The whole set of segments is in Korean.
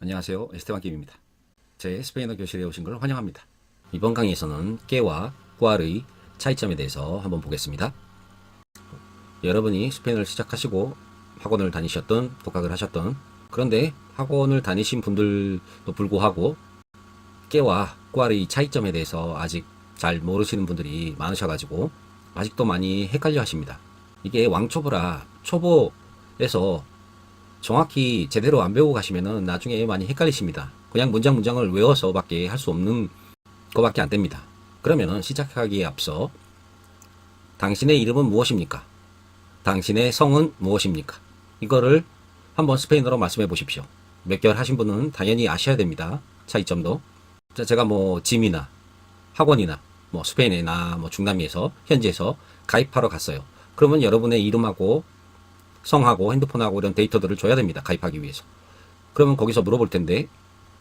안녕하세요. 에스테반 김입니다. 제 스페인어 교실에 오신 걸 환영합니다. 이번 강의에서는 깨와 꾸알의 차이점에 대해서 한번 보겠습니다. 여러분이 스페인어를 시작하시고 학원을 다니셨던, 독학을 하셨던, 그런데 학원을 다니신 분들도 불구하고 깨와 꾸알의 차이점에 대해서 아직 잘 모르시는 분들이 많으셔가지고 아직도 많이 헷갈려 하십니다. 이게 왕초보라 초보에서 정확히 제대로 안 배우고 가시면은 나중에 많이 헷갈리십니다. 그냥 문장 문장을 외워서 밖에 할 수 없는 거밖에 안 됩니다. 그러면은 시작하기에 앞서 당신의 이름은 무엇입니까? 당신의 성은 무엇입니까? 이거를 한번 스페인어로 말씀해 보십시오. 몇 개월 하신 분은 당연히 아셔야 됩니다. 차이점도. 자, 제가 뭐 짐이나 학원이나 뭐 스페인이나 뭐 중남미에서 현지에서 가입하러 갔어요. 그러면 여러분의 이름하고 성하고 핸드폰하고 이런 데이터들을 줘야 됩니다. 가입하기 위해서. 그러면 거기서 물어볼 텐데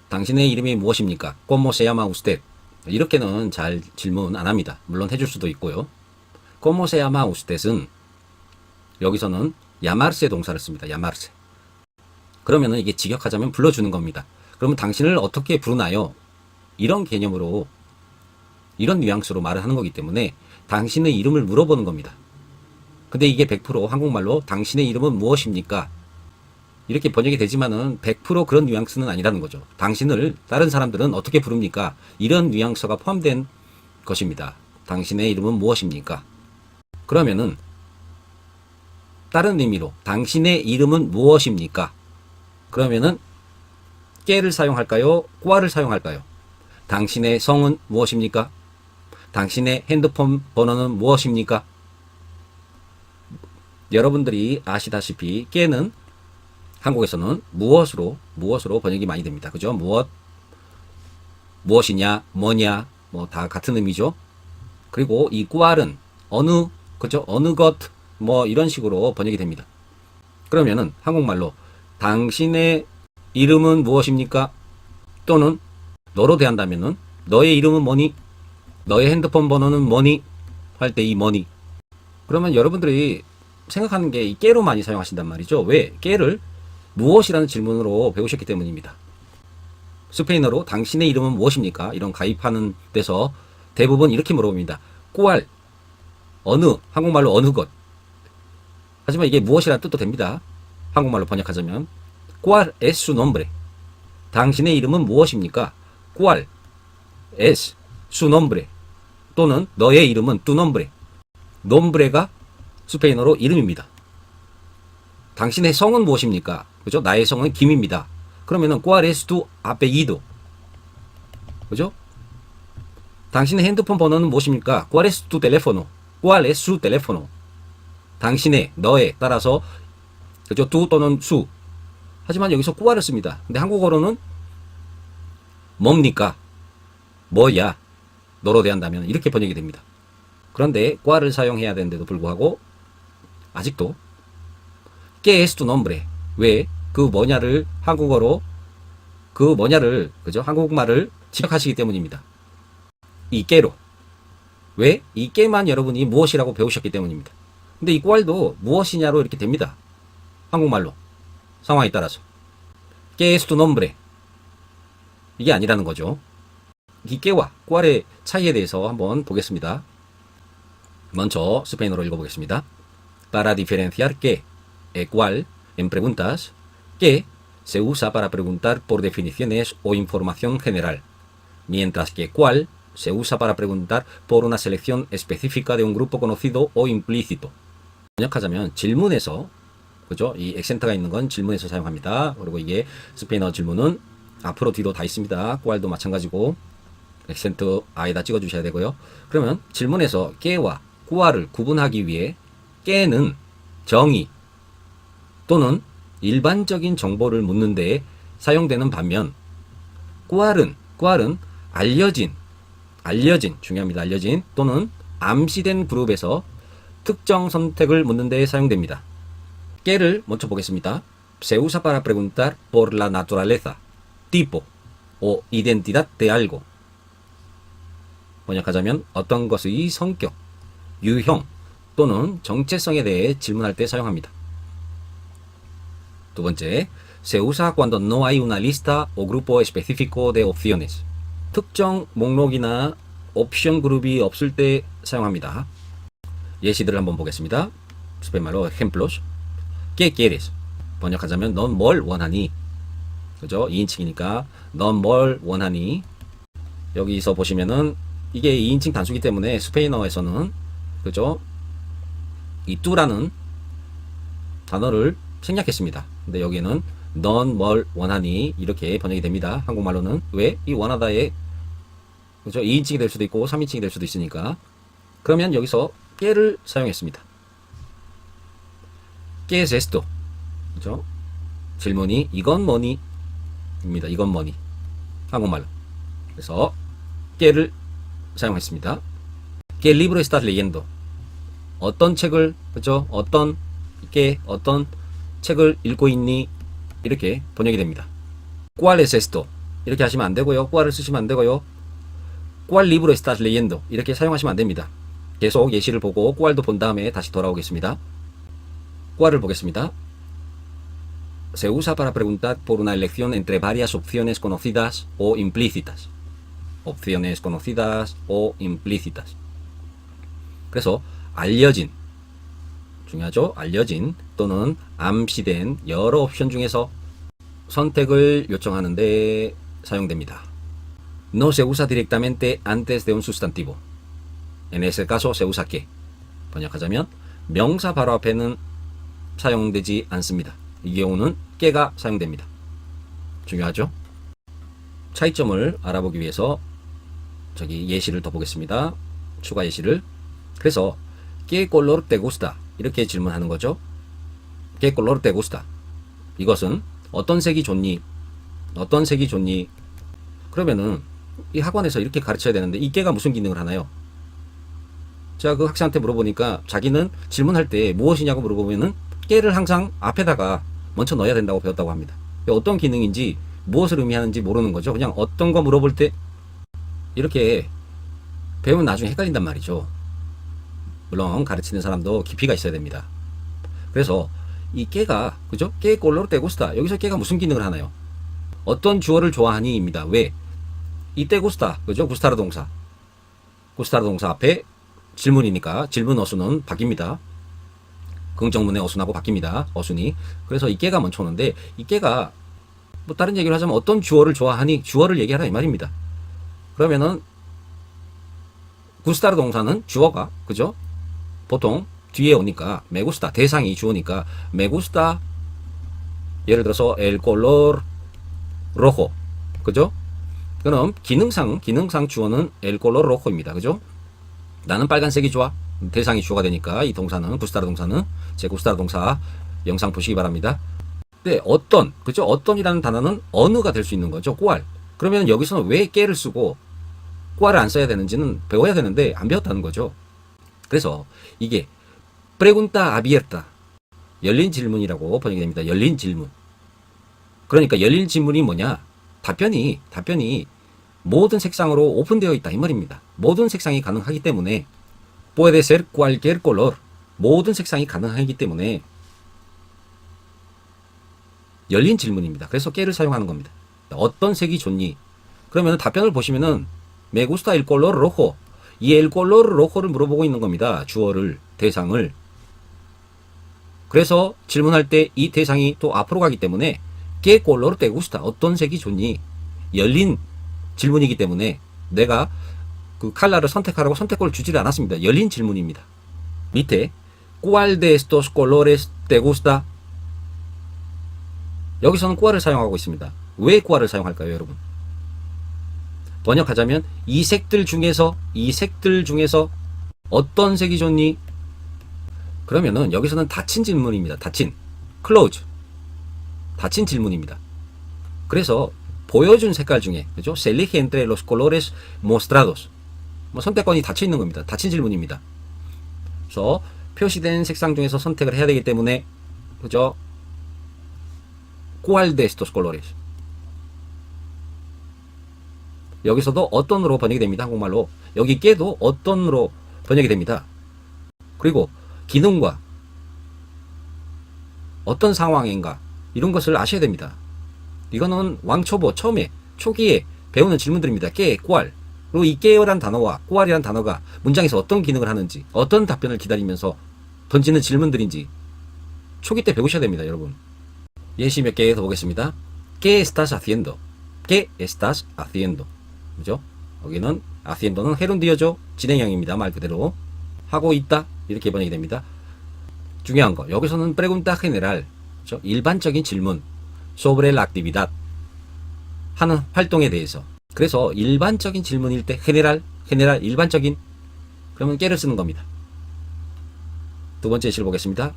당신의 이름이 무엇입니까? ¿Cómo se llama usted? 이렇게는 잘 질문 안 합니다. 물론 해줄 수도 있고요. ¿Cómo se llama usted?은 여기서는 llamarse 동사를 씁니다. llamarse. 그러면은 이게 직역하자면 불러주는 겁니다. 그러면 당신을 어떻게 부르나요? 이런 개념으로 이런 뉘앙스로 말을 하는 거기 때문에 당신의 이름을 물어보는 겁니다. 근데 이게 100% 한국말로 당신의 이름은 무엇입니까? 이렇게 번역이 되지만은 100% 그런 뉘앙스는 아니라는 거죠. 당신을 다른 사람들은 어떻게 부릅니까? 이런 뉘앙스가 포함된 것입니다. 당신의 이름은 무엇입니까? 그러면은 다른 의미로 당신의 이름은 무엇입니까? 그러면은 깨를 사용할까요? 꼬아를 사용할까요? 당신의 성은 무엇입니까? 당신의 핸드폰 번호는 무엇입니까? 여러분들이 아시다시피 깨는 한국에서는 무엇으로 무엇으로 번역이 많이 됩니다. 그죠? 무엇 무엇이냐 뭐냐 뭐 다 같은 의미죠. 그리고 이 꾸알은 어느 그죠? 어느 것 뭐 이런 식으로 번역이 됩니다. 그러면은 한국말로 당신의 이름은 무엇입니까? 또는 너로 대한다면은 너의 이름은 뭐니? 너의 핸드폰 번호는 뭐니? 할 때 이 뭐니? 그러면 여러분들이 생각하는 게 이 깨로 많이 사용하신단 말이죠. 왜? 깨를 무엇이라는 질문으로 배우셨기 때문입니다. 스페인어로 당신의 이름은 무엇입니까? 이런 가입하는 데서 대부분 이렇게 물어봅니다. 꾸알 어느 한국말로 어느 것 하지만 이게 무엇이라는 뜻도 됩니다. 한국말로 번역하자면 꾸알 es su nombre 당신의 이름은 무엇입니까? 꾸알 es su nombre 또는 너의 이름은 tu nombre nombre가 스페인어로 이름입니다. 당신의 성은 무엇입니까? 그죠? 나의 성은 김입니다. 그러면은 es tu apellido? 그죠? 당신의 핸드폰 번호는 무엇입니까? cuál es su teléfono? 당신의, 너의 따라서 그죠? tu 또는 su. 하지만 여기서 cuál을 씁니다. 근데 한국어로는 뭡니까? 뭐야? 너로 대한다면 이렇게 번역이 됩니다. 그런데 cuál을 사용해야 되는데도 불구하고 아직도 ¿Qué es tu nombre? 왜그 뭐냐를 한국어로 그 뭐냐를 그죠? 한국말을 지적하시기 때문입니다. 이 깨로 왜? 이 깨만 여러분이 무엇이라고 배우셨기 때문입니다. 근데 이 꽈알도 무엇이냐로 이렇게 됩니다. 한국말로 상황에 따라서 ¿Qué es tu nombre? 이게 아니라는 거죠. 이 깨와 꽈알의 차이에 대해서 한번 보겠습니다. 먼저 스페인어로 읽어보겠습니다. Para diferenciar qué e cuál en preguntas, que se usa para preguntar por definiciones o información general, mientras que cuál se usa para preguntar por una selección específica de un grupo conocido o implícito. 번역하자면 질문에서 그죠? 이 액센트가 있는 건 질문에서 사용합니다. 그리고 이게 스페인어 질문은 앞으로 뒤로 다 있습니다. 꽈알도 마찬가지고 액센트 아에다 찍어 주셔야 되고요. 그러면 질문에서 깨와 꾸알을 구분하기 위해 깨는 정의 또는 일반적인 정보를 묻는 데에 사용되는 반면 꾸알은 꾸알은 알려진 알려진 중요합니다. 알려진 또는 암시된 그룹에서 특정 선택을 묻는 데에 사용됩니다. 깨를 먼저 보겠습니다. Se usa para preguntar por la naturaleza, tipo o identidad de algo. 번역하자면 어떤 것의 성격, 유형 또는 정체성에 대해 질문할 때 사용합니다. 두 번째, se usa cuando no hay una lista o grupo específico de opciones. 특정 목록이나 옵션 그룹이 없을 때 사용합니다. 예시들을 한번 보겠습니다. 스페인말로 ejemplos. ¿Qué quieres? 번역하자면 넌 뭘 원하니? 그죠? 2인칭이니까 넌 뭘 원하니? 여기서 보시면은 이게 2인칭 단수기 때문에 스페인어에서는 그죠? 이 뚜라는 단어를 생략했습니다. 근데 여기는 넌 뭘 원하니 이렇게 번역이 됩니다. 한국말로는 왜 이 원하다에 그죠? 2인칭이 될 수도 있고 3인칭이 될 수도 있으니까 그러면 여기서 깨를 사용했습니다. 깨 esto? 그죠? 질문이 이건 뭐니? 입니다. 이건 뭐니? 한국말로. 그래서 깨를 사용했습니다. ¿Qué libro estás? 어떤 책을 그죠? 어떤 게 어떤 책을 읽고 있니? 이렇게 번역이 됩니다. ¿Cuál es esto? 이렇게 하시면 안 되고요. ¿cuál을 쓰시면 안 되고요. ¿Cuál libro estás leyendo? 이렇게 사용하시면 안 됩니다. 계속 예시를 보고 ¿cuál도 본 다음에 다시 돌아오겠습니다. ¿cuál을 보겠습니다. Se usa para preguntar por una elección entre varias opciones conocidas o implícitas. opciones conocidas o implícitas. 그래서 알려진 중요하죠. 알려진 또는 암시된 여러 옵션 중에서 선택을 요청하는데 사용됩니다. No se usa directamente antes de un sustantivo. En ese caso se usa que. 번역하자면 명사 바로 앞에는 사용되지 않습니다. 이 경우는 깨가 사용됩니다. 중요하죠? 차이점을 알아보기 위해서 저기 예시를 더 보겠습니다. 추가 예시를. 그래서 ¿Qué color te gusta? 이렇게 질문하는 거죠. ¿Qué color te gusta? 이것은 어떤 색이 좋니? 어떤 색이 좋니? 그러면은 이 학원에서 이렇게 가르쳐야 되는데 이 깨가 무슨 기능을 하나요? 제가 그 학생한테 물어보니까 자기는 질문할 때 무엇이냐고 물어보면은 깨를 항상 앞에다가 먼저 넣어야 된다고 배웠다고 합니다. 어떤 기능인지 무엇을 의미하는지 모르는 거죠. 그냥 어떤 거 물어볼 때 이렇게 배우면 나중에 헷갈린단 말이죠. 물론 가르치는 사람도 깊이가 있어야 됩니다. 그래서 이 깨가 그죠? 깨 꼴로로 떼고스타 여기서 깨가 무슨 기능을 하나요? 어떤 주어를 좋아하니입니다. 왜? 이 떼고스타 그죠? 구스타르 동사 구스타르 동사 앞에 질문이니까 질문 어수는 바뀝니다. 긍정문의 어순하고 바뀝니다. 어순이. 그래서 이 깨가 먼저 오는데 이 깨가 뭐 다른 얘기를 하자면 어떤 주어를 좋아하니 주어를 얘기하라 이 말입니다. 그러면은 구스타르 동사는 주어가 그죠? 보통 뒤에 오니까 메구스타 대상이 주어니까 메구스타 예를 들어서 el color rojo 그죠? 그럼 기능상 기능상 주어는 el color rojo입니다. 그죠? 나는 빨간색이 좋아. 대상이 주어가 되니까 이 동사는 구스타르 동사는 제 구스타르 동사 영상 보시기 바랍니다. 근데 어떤 그죠? 어떤이라는 단어는 어느가 될 수 있는 거죠. 꼬알. 그러면 여기서는 왜 깨를 쓰고 꼬알을 안 써야 되는지는 배워야 되는데 안 배웠다는 거죠. 그래서 이게 pregunta abierta 열린 질문이라고 번역이 됩니다. 열린 질문. 그러니까 열린 질문이 뭐냐? 답변이 답변이 모든 색상으로 오픈되어 있다 이 말입니다. 모든 색상이 가능하기 때문에 puede ser cualquier color 모든 색상이 가능하기 때문에 열린 질문입니다. 그래서 깨를 사용하는 겁니다. 어떤 색이 좋니? 그러면 답변을 보시면은 me gusta el color rojo. 이 color rojo를 물어보고 있는 겁니다. 주어를 대상을. 그래서 질문할 때 이 대상이 또 앞으로 가기 때문에 qué color? 어떤 색이 좋니? 열린 질문이기 때문에 내가 그 칼라를 선택하라고 선택권을 주지를 않았습니다. 열린 질문입니다. 밑에 ¿Cuál de estos colores? 여기서는 꾸아를 사용하고 있습니다. 왜 꾸아를 사용할까요, 여러분? 번역하자면 이 색들 중에서 이 색들 중에서 어떤 색이 좋니? 그러면은 여기서는 닫힌 질문입니다. 닫힌. close. 닫힌 질문입니다. 그래서 보여준 색깔 중에 그죠? Se elige entre los colores mostrados. 뭐 선택권이 닫혀 있는 겁니다. 닫힌 질문입니다. 그래서 표시된 색상 중에서 선택을 해야 되기 때문에 그죠? ¿Cuál de estos colores? 여기서도 어떤으로 번역이 됩니다. 한국말로. 여기 깨도 어떤으로 번역이 됩니다. 그리고 기능과 어떤 상황인가 이런 것을 아셔야 됩니다. 이거는 왕초보 처음에 초기에 배우는 질문들입니다. 깨, 꽈 그리고 이 깨란 단어와 꽈이란 단어가 문장에서 어떤 기능을 하는지 어떤 답변을 기다리면서 던지는 질문들인지 초기 때 배우셔야 됩니다, 여러분. 예시 몇 개 더 보겠습니다. ¿Qué estás haciendo? ¿Qué estás haciendo? 그죠? 여기는 haciendo는 헤룬디어죠. 진행형입니다. 말 그대로. 하고 있다. 이렇게 번역이 됩니다. 중요한 거. 여기서는 pregunta general. 그죠? 일반적인 질문. la actividad. 하는 활동에 대해서. 그래서 일반적인 질문일 때 general, general 일반적인 그러면 깨를 쓰는 겁니다. 두 번째 예시를 보겠습니다.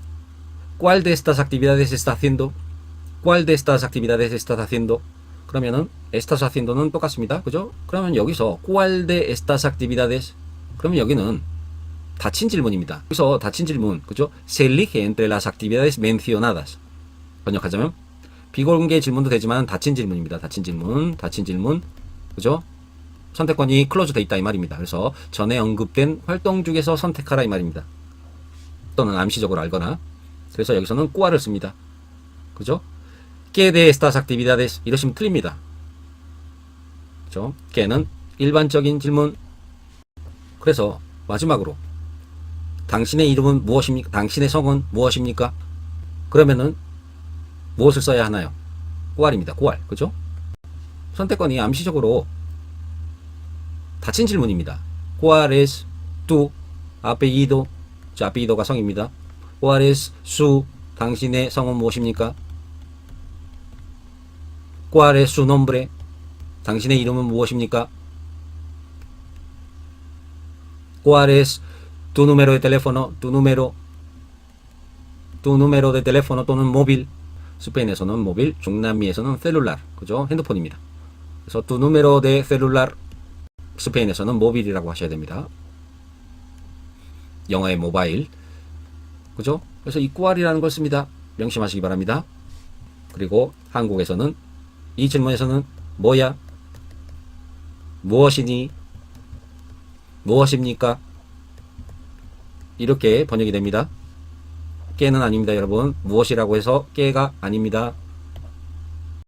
¿Cuál de estas actividades está haciendo? ¿Cuál de estas actividades estás haciendo? 그러면은 estás haciendo는 똑같습니다. 그죠? 그러면 여기서 ¿Cuál de estas actividades? 그러면 여기는 닫힌 질문입니다. 여기서 닫힌 질문, 그죠? Se elige entre las actividades mencionadas. 번역하자면 비공개 질문도 되지만 닫힌 질문입니다. 닫힌 질문, 닫힌 질문, 그죠? 선택권이 클로즈 돼 있다 이 말입니다. 그래서 전에 언급된 활동 중에서 선택하라 이 말입니다. 또는 암시적으로 알거나. 그래서 여기서는 꾸아를 씁니다. 그죠? ¿Qué de estas actividades? 이러시면 틀립니다. 그죠? ¿Qué는 일반적인 질문. 그래서 마지막으로 당신의 이름은 무엇입니까? 당신의 성은 무엇입니까? 그러면은 무엇을 써야 하나요? 꾸알입니다. 꾸알. 그죠? 선택권이 암시적으로 닫힌 질문입니다. ¿Cuál es tu apellido? 자, apellido가 성입니다. ¿Cuál es? 당신의 성은 무엇입니까? ¿Cuál es su nombre? 당신의 이름은 무엇입니까? ¿Cuál es tu número de teléfono? tu número tu número de teléfono 또는 모빌 스페인에서는 모빌, 중남미에서는 셀룰라 그죠? 핸드폰입니다. 그래서 tu número de celular 스페인에서는 모빌이라고 하셔야 됩니다. 영어의 모바일 그죠? 그래서 이 꾸알이라는 걸 씁니다. 명심하시기 바랍니다. 그리고 한국에서는 이 질문에서는 뭐야? 무엇이니? 무엇입니까? 이렇게 번역이 됩니다. 깨는 아닙니다, 여러분. 무엇이라고 해서 깨가 아닙니다.